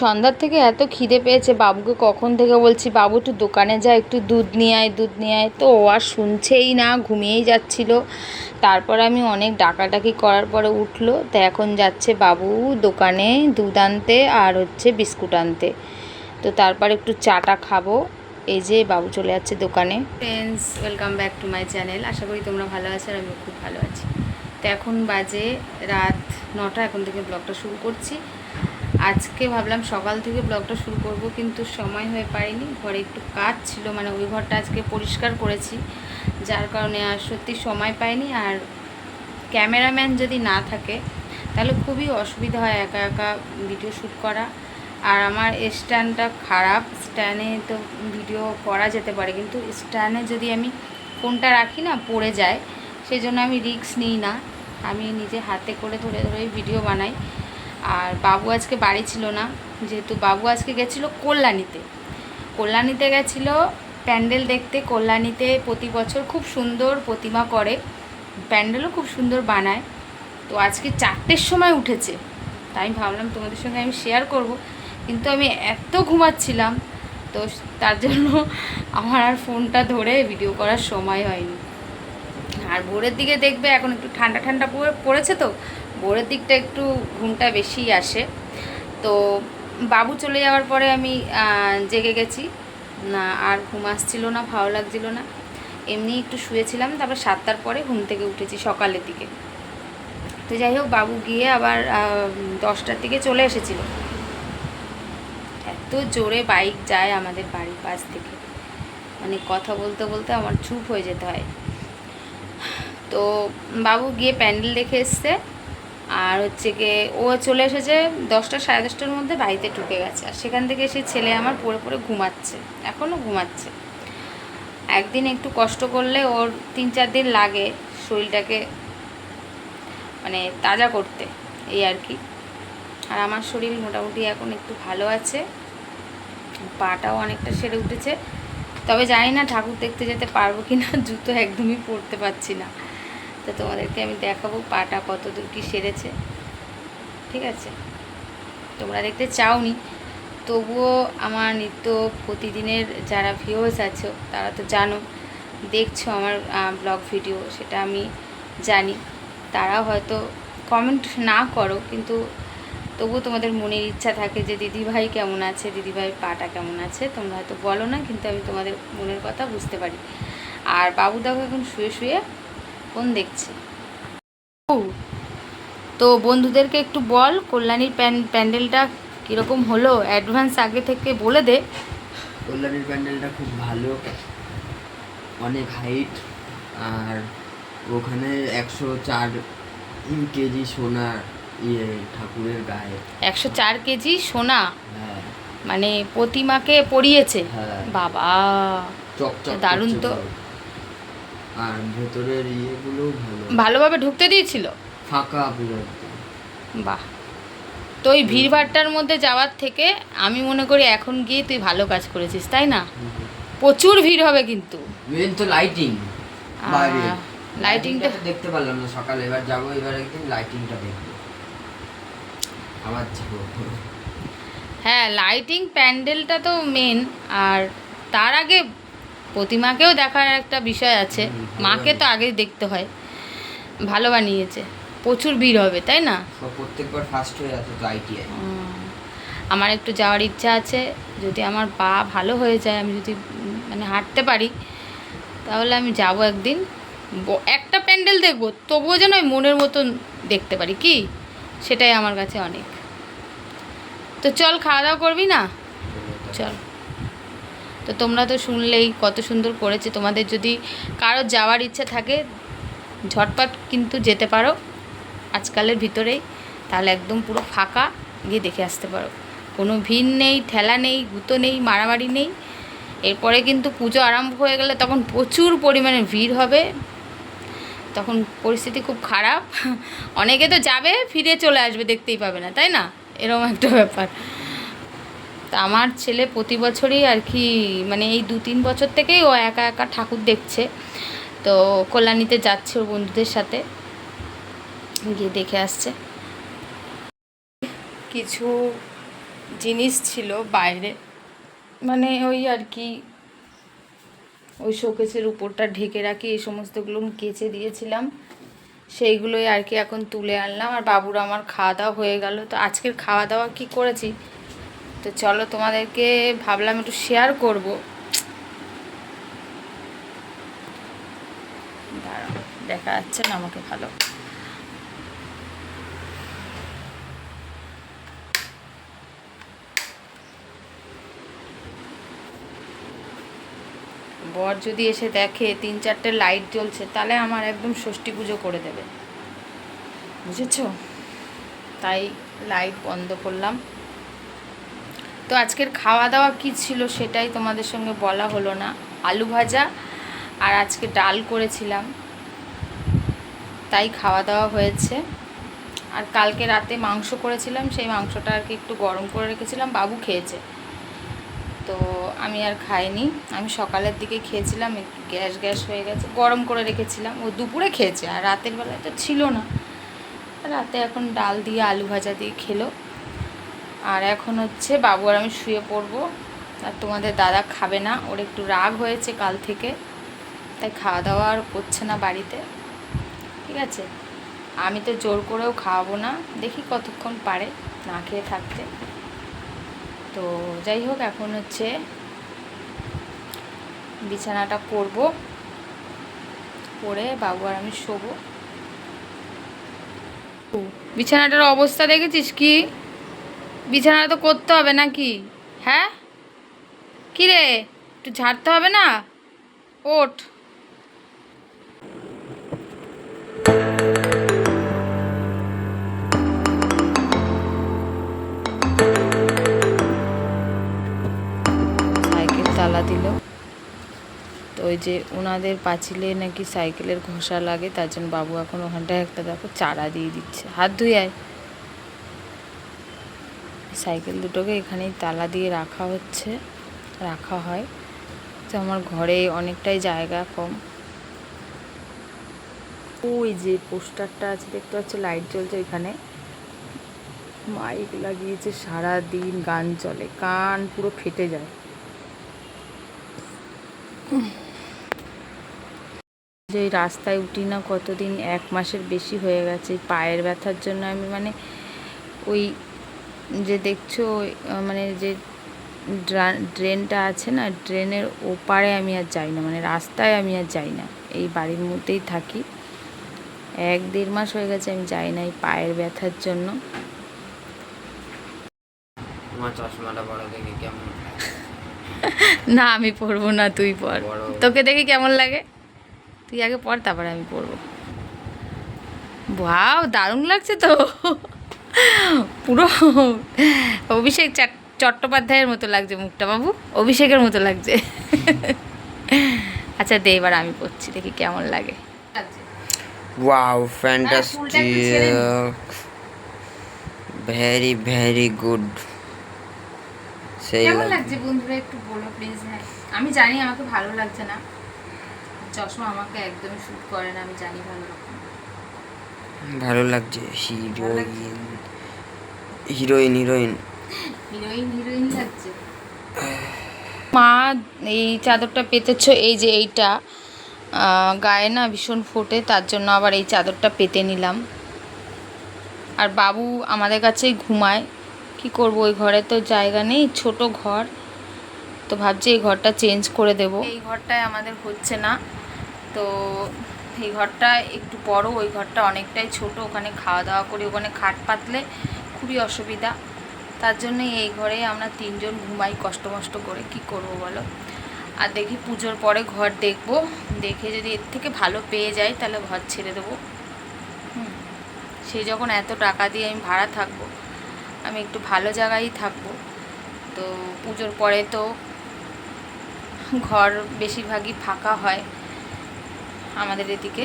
সন্ধ্যার থেকে এত খিদে পেয়েছে, বাবুকে কখন থেকে বলছি, বাবু, একটু দোকানে যা, একটু দুধ নিয়ে আয়, দুধ নিয়ে আয়। তো ও আর শুনছেই না, ঘুমিয়েই যাচ্ছিল। তারপর আমি অনেক ডাকাডাকি করার পরে উঠল, তো এখন যাচ্ছে বাবু দোকানে দুধ আনতে আর হচ্ছে বিস্কুট আনতে। তো তারপর একটু চাটা খাব, এই যে বাবু চলে যাচ্ছে দোকানে। Friends welcome back to my channel আশা করি তোমরা ভালো আছো আর আমিও খুব ভালো আছি। তো এখন বাজে রাত নটা, এখন থেকে ব্লগটা শুরু করছি। আজকে ভাবলাম সকাল থেকে ব্লগটা শুরু করব, কিন্তু সময় হয়ে পারেনি ঘরে একটু কাজ ছিল মানে ওই ঘরটা আজকে পরিষ্কার করেছি, যার কারণে আর সত্যি সময় পাইনি। আর ক্যামেরাম্যান যদি না থাকে, তাহলে খুবই অসুবিধা হয় একা একা ভিডিও শ্যুট করা। আর আমার স্ট্যান্ডটা খারাপ স্ট্যান্ডে তো ভিডিও করা যেতে পারে, কিন্তু স্ট্যান্ডে যদি আমি ফোনটা রাখি না, পড়ে যায় সেই জন্য আমি রিস্ক নিই না। আমি নিজে হাতে করে ধরে ধরে ভিডিও বানাই। আর বাবু আজকে বাড়ি ছিল না, যেহেতু বাবু আজকে গেছিল কল্যাণীতে। কল্যাণীতে গেছিল প্যান্ডেল দেখতে, কল্যাণীতে প্রতি বছর খুব সুন্দর প্রতিমা করে, প্যান্ডেলও খুব সুন্দর বানায়। তো আজকে চারটের সময় উঠেছে, তাই ভাবলাম তোমাদের সঙ্গে আমি শেয়ার করব, কিন্তু আমি এত ঘুমাচ্ছিলাম, তো তার জন্য আমার আর ফোনটা ধরে ভিডিও করার সময় হয়নি। আর ভোরের দিকে দেখবে এখন একটু ঠান্ডা ঠান্ডা পড়ে- পড়েছে তো ভোরের দিকটা একটু ঘুমটা বেশিই আসে। তো বাবু চলে যাওয়ার পরে আমি জেগে গেছি। না, আর ঘুম আসছিল না, ভালো লাগছিল না। এমনি একটু শুয়েছিলাম, তারপর সাতটার পরে ঘুম থেকে উঠেছি সকালের দিকে। তো যাই হোক, বাবু গিয়ে আবার দশটার দিকে চলে এসেছিল। এত জোরে বাইক যায় আমাদের বাড়ির পাশ থেকে। মানে কথা বলতে বলতে আমার চুপ হয়ে যেতে হয়। তো বাবু গিয়ে প্যান্ডেল দেখে এসছে। আর হচ্ছে গিয়ে ও চলে এসেছে দশটা, সাড়ে দশটার মধ্যে বাড়িতে ঢুকে গেছে। আর সেখান থেকে এসে ছেলে আমার পড়ে পড়ে ঘুমাচ্ছে, এখনও ঘুমাচ্ছে। একদিন একটু কষ্ট করলে ওর তিন চার দিন লাগে শরীরটাকে মানে তাজা করতে, এই আর কি। আর আমার শরীর মোটামুটি এখন একটু ভালো আছে, পাটাও অনেকটা সেরে উঠেছে। তবে জানি না ঠাকুর দেখতে যেতে পারব কি না জুতো একদমই পরতে পারছি না। তো তোমাদেরকে আমি দেখাবো পাটা কত দূর কি সেরেছে। ঠিক আছে? তোমরা দেখতে চাওনি, তবুও আমার নিত্য প্রতিদিনের যারা ভিউয়ার্স আছো, তারা তো জানো, দেখছ আমার ব্লগ ভিডিও সেটা আমি জানি। তারা হয়তো কমেন্ট না করো, কিন্তু তবুও তোমাদের মনের ইচ্ছা থাকে যে, দিদিভাই কেমন আছে? দিদিভাই পাটা কেমন আছে? তোমরা হয়তো বলো না, কিন্তু আমি তোমাদের মনের কথা বুঝতে পারি। আর বাবু দেখো এখন শুয়ে শুয়ে ফোন দেখছে। ও, তো বন্ধুদেরকে একটু বল কল্যাণীর প্যান প্যান্ডেলটা কীরকম হলো? অ্যাডভান্স আগে থেকে বলে দে। কল্যাণীর প্যান্ডেলটা খুব ভালো। অনেক হাইট। আর ওখানে একশো চার কেজি সোনা ইয়ে ঠাকুরের গায়ে। একশো চার কেজি সোনা? হ্যাঁ। মানে প্রতিমাকে পরিয়েছে? হ্যাঁ। বাবা দারুণ তো। আর ভেতরের ইয়েগুলো ভালো। ভালোভাবে ঢুকতে দিয়েছিল? ফাঁকা পুরো বাহ। তো ওই ভিড়ভাট্টার মধ্যে যাওয়ার থেকে আমি মনে করি এখন গিয়ে তুই ভালো কাজ করেছিস তাই না? প্রচুর ভিড় হবে কিন্তু। মেন তো লাইটিং লাইটিংটা তো দেখতে পারলাম না সকালে। এবার যাব এবার একদিন লাইটিংটা দেখব। আবার যাব। হ্যাঁ লাইটিং প্যান্ডেলটা তো মেন আর তার আগে প্রতিমাকেও দেখার একটা বিষয় আছে। মাকে তো আগেই দেখতে হয়। ভালো বানিয়েছে। প্রচুর ভিড় হবে তাই না? প্রত্যেকবার ফার্স্ট হয়ে আছে তো আইটিআই আমার একটু যাওয়ার ইচ্ছা আছে। যদি আমার পা ভালো হয়ে যায় আমি যদি মানে হাঁটতে পারি তাহলে আমি যাব একদিন। একটা প্যান্ডেল দেখব তবুও যেন ওই মনের মতন দেখতে পারি কি? সেটাই আমার কাছে অনেক। তো চল খাওয়া দাওয়া করবি না? চল। তো তোমরা তো শুনলেই কত সুন্দর করেছে। তোমাদের যদি কারও যাওয়ার ইচ্ছা থাকে, ঝটপট কিন্তু যেতে পারো। আজকালের ভিতরেই। তাহলে একদম পুরো ফাঁকা গিয়ে দেখে আসতে পারো। কোনো ভিড় নেই, ঠেলা নেই, গুঁতো নেই, মারামারি নেই। এরপরে কিন্তু পুজো আরম্ভ হয়ে গেলে তখন প্রচুর পরিমাণে ভিড় হবে। তখন পরিস্থিতি খুব খারাপ। অনেকে তো যাবে, ফিরে চলে আসবে, দেখতেই পাবে না, তাই না? এরকম একটা ব্যাপার। তা আমার ছেলে প্রতি বছরই আর কি মানে এই দু তিন বছর থেকেই ও একা একা ঠাকুর দেখছে। তো কল্যাণীতে যাচ্ছে ওর বন্ধুদের সাথে। গিয়ে দেখে আসছে। কিছু জিনিস ছিল বাইরে। মানে ওই আর কি, ওই শোকেসের উপরটা ঢেকে রাখি, এই সমস্তগুলো কেচে দিয়েছিলাম। সেইগুলোই আর কি এখন তুলে আনলাম। আর বাবুর আমার খাওয়া দাওয়া হয়ে গেল। তো আজকের খাওয়া দাওয়া কি করেছি? তো চলো তোমাদেরকে ভাবলাম একটু শেয়ার করব। দেখা যাচ্ছে না আমাকে ভালো। বর যদি এসে দেখে তিন চারটে লাইট জ্বলছে, তাহলে আমার একদম ষষ্ঠী পুজো করে দেবে। বুঝেছ? তাই লাইট বন্ধ করলাম। তো আজকের খাওয়া দাওয়া কি ছিল সেটাই তোমাদের সঙ্গে বলা হলো না। আলু ভাজা আর আজকে ডাল করেছিলাম। তাই খাওয়া দাওয়া হয়েছে। আর কালকে রাতে মাংস করেছিলাম, সেই মাংসটা আর কি একটু গরম করে রেখেছিলাম, বাবু খেয়েছে। তো আমি আর খাইনি। আমি সকালের দিকে খেয়েছিলাম গ্যাস গ্যাস হয়ে গেছে, গরম করে রেখেছিলাম। ও দুপুরে খেয়েছে, আর রাতের বেলায় তো ছিল না। রাতে এখন ডাল দিয়ে আলু ভাজা দিয়ে খেলো। আর এখন হচ্ছে বাবু আর আমি শুয়ে পড়ব। আর তোমাদের দাদা খাবে না, ওর একটু রাগ হয়েছে কাল থেকে, তাই খাওয়া দাওয়া আর করছে না বাড়িতে। ঠিক আছে? আমি তো জোর করেও খাওয়াবো না, দেখি কতক্ষণ পারে না খেয়ে থাকতে। তো যাই হোক, এখন হচ্ছে বিছানাটা করব করে বাবু আর আমি শোবো। বিছানাটার অবস্থা দেখেছিস কি? বিছানাটা তো করতে হবে নাকি? হ্যাঁ? কি রে? একটু ঝাড়তে হবে না? ওঠ। সাইকেল তালা দিল। তো ওই যে ওনাদের পাঁচিলে নাকি সাইকেলের ঘষা লাগে, তার জন্য বাবু এখন ওখানটায় একটা দেখো চারা দিয়ে দিচ্ছে। হাত ধুয়ে আয়। সাইকেল দুটোকে এখানেই তালা দিয়ে রাখা হচ্ছে, রাখা হয়। তো আমার ঘরে অনেকটাই জায়গা কম। ওই যে পোস্টারটা আছে, দেখতে পাচ্ছ, লাইট জ্বলছে এখানে। মাইক লাগিয়েছে সারা দিন গান চলে, কান পুরো ফেটে যায়। যে রাস্তায় উঠি না, কতদিন, এক মাসের বেশি হয়ে গেছে, পায়ের ব্যথার জন্য আমি মানে ওই যে দেখছ মানে যে ড্রা- ড্রেনটা আছে না ড্রেনের ওপারে আমি আর যাই না মানে রাস্তায় আমি আর যাই না। এই বাড়ির মধ্যেই থাকি। এক দেড় মাস হয়ে গেছে আমি যাই না এই পায়ের ব্যথার জন্য। না আমি পড়ব না তুই পর তোকে দেখে কেমন লাগে? তুই আগে পর তারপরে আমি পড়ব। বাও দারুণ লাগছে তো। পুরো অভিষেক চট্টোপাধ্যায়ের মতো লাগছে মুখটা বাবু। অভিষেকের মতো লাগছে। আচ্ছা দে এবার আমি পড়ছি দেখি কেমন লাগে। Wow fantastic very very good সেই কেমন লাগছে। লাগছে বন্ধুরা একটু বলো প্লিজ হ্যাঁ। আমি জানি আমাকে ভালো লাগছে না। চশমা আমাকে একদমই শ্যুট করে না আমি জানি ভালো রকম। ভালো লাগছে। Heroine heroine heroine heroine heroine লাগছে। মা এই চাদরটা পেতেছ এই যে এইটা গায়ে না ভীষণ ফোটে তার জন্য আবার এই চাদরটা পেতে নিলাম। আর বাবু আমাদের কাছেই ঘুমায়। কি করব ওই ঘরে তো জায়গা নেই ছোট ঘর। তো ভাবছি এই ঘরটা চেঞ্জ করে দেব। এই ঘরটায় আমাদের হচ্ছে না। তো এই ঘরটা একটু বড়, ওই ঘরটা অনেকটাই ছোট। ওখানে খাওয়া দাওয়া করি ওখানে খাট পাতলে খুবই অসুবিধা। তার জন্য এই ঘরে আমরা তিনজন ঘুমাই কষ্ট মষ্ট করে। কি করব বলো? আর দেখি পুজোর পরে ঘর দেখব। দেখে যদি এর থেকে ভালো পেয়ে যাই তাহলে ঘর ছেড়ে দেবো। সেই যখন এত টাকা দিয়ে আমি ভাড়া থাকব, আমি একটু ভালো জায়গায় থাকব। তো পুজোর পরে তো ঘর বেশিরভাগই ফাঁকা হয়। আমাদের এদিকে।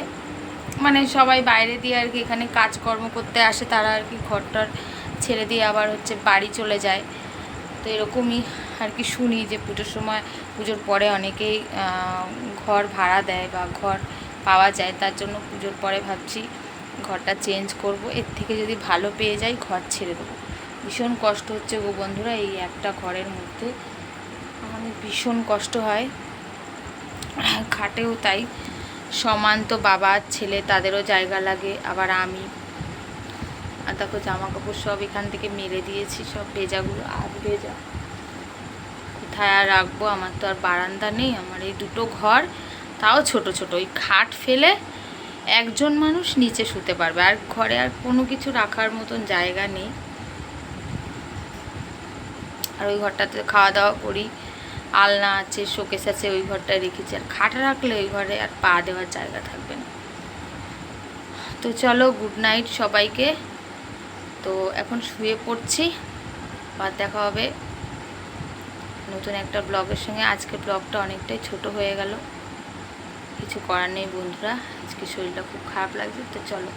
মানে সবাই বাইরে দিয়ে আর কি এখানে কাজকর্ম করতে আসে, তারা আর কি ঘরটার ছেড়ে দিয়ে আবার হচ্ছে বাড়ি চলে যায়। তো এরকমই আর কি শুনি যে পুজোর সময়, পুজোর পরে অনেকেই ঘর ভাড়া দেয় বা ঘর পাওয়া যায়, তার জন্য পুজোর পরে ভাবছি ঘরটা চেঞ্জ করব। এর থেকে যদি ভালো পেয়ে যাই, ঘর ছেড়ে দেবো। ভীষণ কষ্ট হচ্ছে গো বন্ধুরা এই একটা ঘরের মধ্যে। আমাদের ভীষণ কষ্ট হয়। খাটেও তাই। সমান তো বাবা, ছেলে, তাদেরও জায়গা লাগে, আবার আমি। আর দেখো জামা কাপড় সব এখান থেকে মেলে দিয়েছি, সব ভেজাগুলো। আর ভেজা? কোথায় আর রাখব? আমার তো আর বারান্দা নেই, আমার এই দুটো ঘর। তাও ছোট ছোট। ওই খাট ফেলে একজন মানুষ নিচে শুতে পারবে। আর ঘরে আর কোনো কিছু রাখার মতন জায়গা নেই। আর ওই ঘরটাতে খাওয়া দাওয়া করি। আলনা আছে, শোকেস আছে, ওই ঘরটায় রেখেছি। আর খাট রাখলে ওই ঘরে আর পা দেওয়ার জায়গা থাকবে না। তো চলো গুড নাইট সবাইকে। তো এখন শুয়ে পড়ছি। বা দেখা হবে নতুন একটা ব্লগের সঙ্গে। আজকে ব্লগটা অনেকটাই ছোট হয়ে গেল। কিছু করার নেই বন্ধুরা। আজকে শরীরটা খুব খারাপ লাগছে। তো চলো,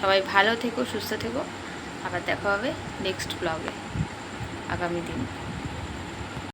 সবাই ভালো থেকো, সুস্থ থেকো। আবার দেখা হবে নেক্সট ব্লগে। আগামী দিন।